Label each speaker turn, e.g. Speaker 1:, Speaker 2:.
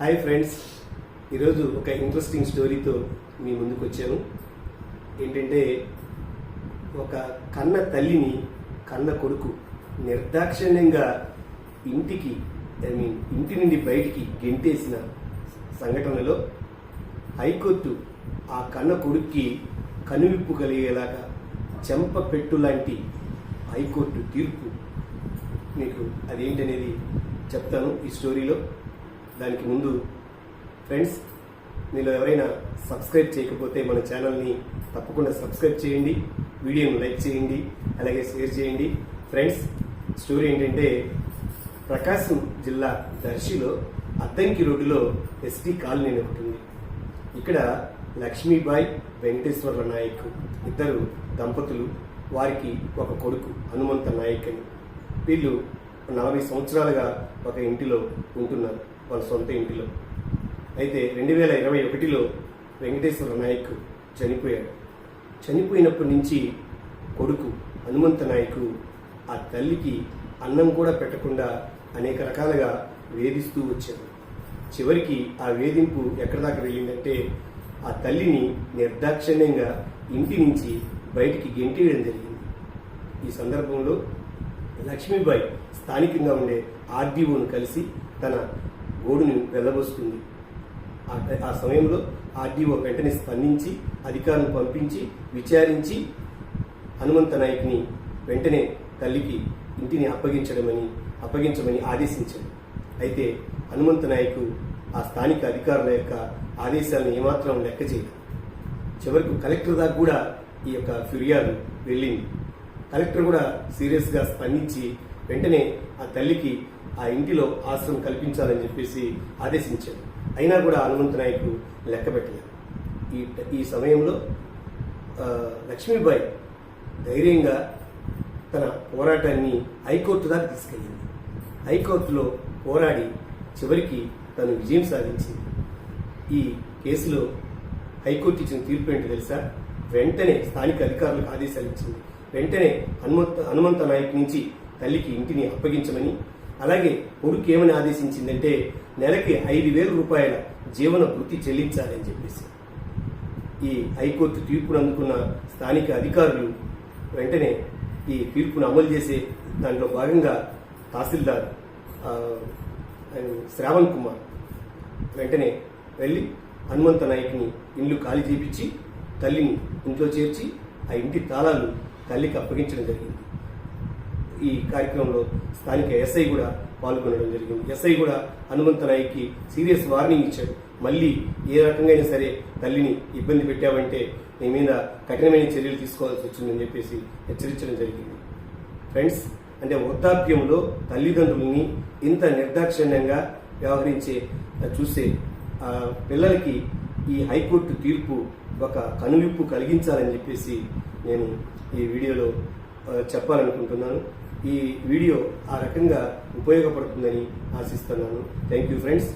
Speaker 1: Hi friends ఈరోజు ఒక interesting స్టోరీతో మీ ముందుకు వచ్చాను. ఏంటంటే ఒక కన్న తల్లిని కన్న కొడుకు నిర్దాక్షిణ్యంగా ఇంటికి ఐ మీన్ ఇంటి నుండి బయటికి గెంటేసిన సంఘటనలో హైకోర్టు ఆ కన్న కొడుక్కి కనువిప్పు కలిగేలాగా చెంప పెట్టు లాంటి హైకోర్టు తీర్పు. మీకు అదేంటనేది చెప్తాను ఈ స్టోరీలో దానికి ముందు ఫ్రెండ్స్ మీరు ఎవరైనా సబ్స్క్రైబ్ చేయకపోతే మన ఛానల్ని తప్పకుండా సబ్స్క్రైబ్ చేయండి వీడియోని లైక్ చేయండి అలాగే షేర్ చేయండి. ఫ్రెండ్స్ స్టోరీ ఏంటంటే ప్రకాశం జిల్లా దర్శిలో అద్దంకి రోడ్డులో ఎస్టీ కాలనీ ఒకటి ఉంది. ఇక్కడ లక్ష్మీబాయి వెంకటేశ్వర్ల నాయక్ ఇద్దరు దంపతులు వారికి ఒక కొడుకు హనుమంత నాయక్ అని. వీళ్ళు నలభై సంవత్సరాలుగా ఒక ఇంటిలో ఉంటున్నారు. వాళ్ళ సొంత ఇంటిలో. అయితే రెండు వేల ఇరవై ఒకటిలో వెంకటేశ్వర నాయక్ చనిపోయాడు. చనిపోయినప్పటి నుంచి కొడుకు హనుమంత నాయకు ఆ తల్లికి అన్నం కూడా పెట్టకుండా అనేక రకాలుగా వేధిస్తూ వచ్చాడు. చివరికి ఆ వేధింపు ఎక్కడి దాకా వెళ్ళిందంటే ఆ తల్లిని నిర్దాక్షిణ్యంగా ఇంటి నుంచి బయటికి గెంటేయడం జరిగింది. ఈ సందర్భంలో లక్ష్మీబాయి స్థానికంగా ఉండే ఆర్డీఓను కలిసి తన గోడుని వెళ్ళబోస్తుంది. ఆ- సమయంలో ఆర్డీఓ వెంటనే స్పందించి అధికారులను పంపించి విచారించి హనుమంత నాయక్ని వెంటనే తల్లికి ఇంటిని అప్పగించడమని అప్పగించమని ఆదేశించాడు అయితే హనుమంత నాయకు ఆ స్థానిక అధికారుల యొక్క ఆదేశాలను ఏమాత్రం లెక్క చేయదు చివరికి కలెక్టర్ దాకా కూడా ఈ యొక్క ఫిర్యాదు వెళ్ళింది. కలెక్టర్ కూడా సీరియస్గా స్పందించి వెంటనే ఆ తల్లికి ఆ ఇంటిలో ఆశ్రమం కల్పించాలని చెప్పేసి ఆదేశించాడు అయినా కూడా హనుమంత నాయకు లెక్క పెట్టలేదు. ఈ ఈ సమయంలో లక్ష్మీబాయి ధైర్యంగా తన పోరాటాన్ని హైకోర్టు దాకా తీసుకెళ్ళింది. హైకోర్టులో పోరాడి చివరికి తను విజయం సాధించింది. ఈ కేసులో హైకోర్టు ఇచ్చిన తీర్పు ఏంటి తెలుసా? వెంటనే స్థానిక అధికారులకు ఆదేశాలు ఇచ్చింది. వెంటనే హనుమంత హనుమంత నాయక్ నుంచి తల్లికి ఇంటిని అప్పగించమని అలాగే కొడుకు ఏమని ఆదేశించిందంటే నెలకి ఐదు వేల రూపాయల జీవన వృత్తి చెల్లించాలని చెప్పేసి. ఈ హైకోర్టు తీర్పును అందుకున్న స్థానిక అధికారులు వెంటనే ఈ తీర్పును అమలు చేసే దాంట్లో భాగంగా తహసీల్దార్ శ్రావణ్ కుమార్ వెంటనే వెళ్ళి హనుమంత నాయక్ని ఇల్లు ఖాళీ చేపించి తల్లిని ఇంట్లో చేర్చి ఆ ఇంటి తాళాలు తల్లికి అప్పగించడం జరిగింది. ఈ కార్యక్రమంలో స్థానిక ఎస్ఐ కూడా పాల్గొనడం జరిగింది. ఎస్ఐ కూడా హనుమంత నాయక్కి సీరియస్ వార్నింగ్ ఇచ్చాడు. మళ్ళీ ఏ రకంగా అయినా సరే తల్లిని ఇబ్బంది పెట్టామంటే నీ మీద కఠినమైన చర్యలు తీసుకోవాల్సి వచ్చిందని చెప్పేసి హెచ్చరించడం జరిగింది. ఫ్రెండ్స్ అంటే వృద్ధాప్యంలో తల్లిదండ్రుల్ని ఇంత నిర్దాక్షిణ్యంగా వ్యవహరించే చూసే పిల్లలకి ఈ హైకోర్టు తీర్పు ఒక కనువిప్పు కలిగించాలని చెప్పేసి నేను ఈ వీడియోలో చెప్పాలనుకుంటున్నాను. ఈ వీడియో ఆ రకంగా ఉపయోగపడుతుందని ఆశిస్తున్నాను. Thank you friends